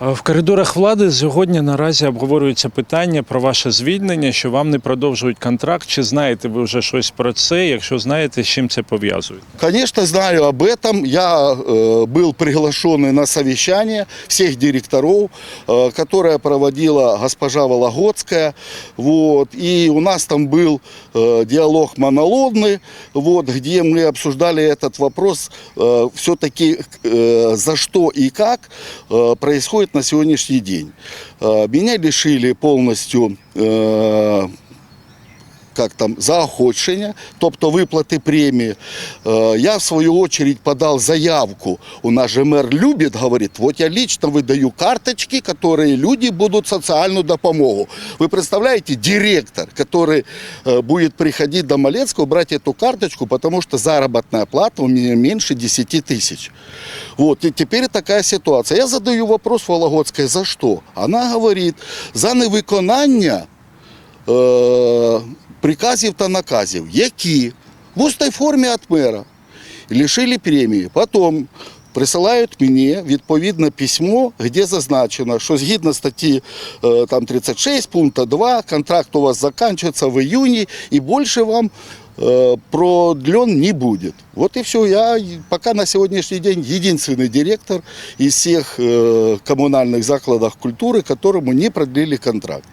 В коридорах влади сьогодні наразі обговорюється питання про ваше звільнення, що вам не продовжують контракт. Чи знаєте ви вже щось про це? Якщо знаєте, з чим це пов'язує? Конечно, знаю об этом. Я э, был приглашенный на совещание всех директоров, э, которое проводила госпожа Вологодская. Вот, и у нас там был э, диалог монолодный, вот, где мы обсуждали этот вопрос э, все-таки э, за что и как э, происходит на сегодняшний день. Э, меня лишили полностью э, як там заохочення, тобто виплати премії. Я в свою очередь подал заявку. У нас же мэр любит, говорит, вот я лично выдаю карточки, которые люди будут социальную допомогу. Вы представляете, директор, который э, будет приходить до Малецкого, брать эту карточку, потому что заработная плата у меня меньше 10 тысяч. Вот, и теперь такая ситуация. Я задаю вопрос Вологодской, за что? Она говорит, за невиконання е, приказів та наказів, які в устій формі від мера лишили премії. Потім присилають мені відповідне письмо, де зазначено, що згідно статті е, там, 36 пункту 2 контракт у вас закінчується в июні і більше вам э, продлен не будет. Вот и все. Я пока на сегодняшний день единственный директор из всех э, коммунальных закладов культуры, которому не продлили контракт.